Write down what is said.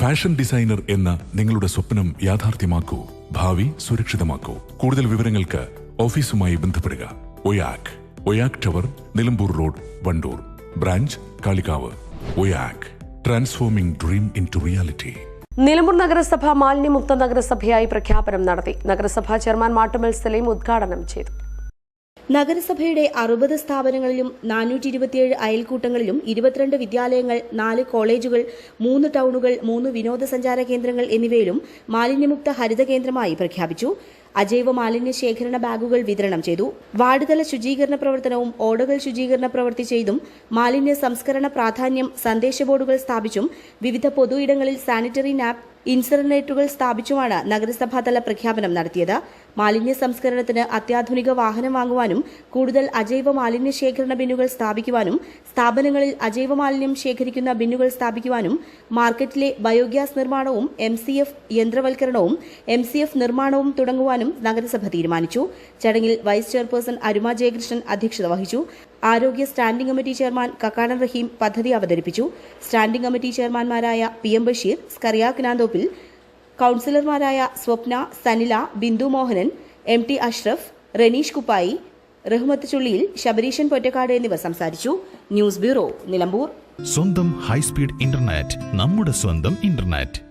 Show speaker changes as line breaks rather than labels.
Fashion designer എന്ന നിങ്ങളുടെ സ്വപ്നം യാഥാർത്ഥ്യമാക്കൂ. ഭാവി സുരക്ഷിതമാക്കൂ. കൂടുതൽ വിവരങ്ങൾക്ക് ഓഫീസുമായി ബന്ധപ്പെടുക. Oyak. Oyak tower Nilambur road Vandoor. Branch Kalikavu. Oyak. Transforming dream into reality.
Nilambur നഗരസഭ മാലിന്യമുക്ത നഗരസഭയായി പ്രഖ്യാപനം നടത്തി. നഗരസഭാ ചെയർമാൻ മാട്ടുമൽ സലീം ഉദ്ഘാടനം ചെയ്തു.
നഗരസഭയുടെ അറുപത് സ്ഥാപനങ്ങളിലും നാനൂറ്റി ഇരുപത്തിയേഴ് അയൽക്കൂട്ടങ്ങളിലും ഇരുപത്തിരണ്ട് വിദ്യാലയങ്ങൾ നാല് കോളേജുകൾ മൂന്ന് ടൌണുകൾ മൂന്ന് വിനോദസഞ്ചാര കേന്ദ്രങ്ങൾ എന്നിവയിലും മാലിന്യമുക്ത ഹരിത കേന്ദ്രമായി പ്രഖ്യാപിച്ചു. അജൈവ മാലിന്യ ശേഖരണ ബാഗുകൾ വിതരണം ചെയ്തു. വാർഡുതല ശുചീകരണ പ്രവർത്തനവും ഓടകൾ ശുചീകരണ പ്രവൃത്തി ചെയ്തും മാലിന്യ സംസ്കരണ പ്രാധാന്യം സന്ദേശ ബോർഡുകൾ സ്ഥാപിച്ചും വിവിധ പൊതു ഇടങ്ങളിൽ സാനിറ്ററി നാപ്പ് ഇൻസറിനേറ്ററുകൾ സ്ഥാപിച്ചുമാണ് നഗരസഭാതല പ്രഖ്യാപനം നടത്തിയത്. മാലിന്യ സംസ്കരണത്തിന് അത്യാധുനിക വാഹനം വാങ്ങുവാനും കൂടുതൽ അജൈവ മാലിന്യ ശേഖരണ ബിന്നുകൾ സ്ഥാപിക്കുവാനും സ്ഥാപനങ്ങളിൽ അജൈവ മാലിന്യം ശേഖരിക്കുന്ന ബിന്നുകൾ സ്ഥാപിക്കുവാനും മാർക്കറ്റിലെ ബയോഗ്യാസ് നിർമ്മാണവും എം സി എഫ് യന്ത്രവൽക്കരണവും എം സി എഫ് നിർമ്മാണവും തുടങ്ങുവാനും നഗരസഭ തീരുമാനിച്ചു. ചടങ്ങിൽ വൈസ് ചെയർപേഴ്സൺ അരുമ ജയകൃഷ്ണൻ അധ്യക്ഷത വഹിച്ചു. ആരോഗ്യ standing committee chairman Kakkadan Raheem പദ്ധതി അവതരിപ്പിച്ചു. സ്റ്റാൻഡിംഗ് കമ്മിറ്റി ചെയർമാൻമാരായ പി എം ബഷീർ സ്കറിയ കിനാന്തോപ്പിൽ കൌൺസിലർമാരായ സ്വപ്ന സനില ബിന്ദു മോഹനൻ എം ടി അഷ്റഫ് റനീഷ് കുപ്പായി റഹ്മത്ത് ചുള്ളിയിൽ ശബരീഷൻ പൊറ്റക്കാട് എന്നിവർ സംസാരിച്ചു. News bureau Nilambur.
സ്വന്തം ഹൈസ്പീഡ് ഇന്റർനെറ്റ് നമ്മുടെ സ്വന്തം ഇന്റർനെറ്റ്.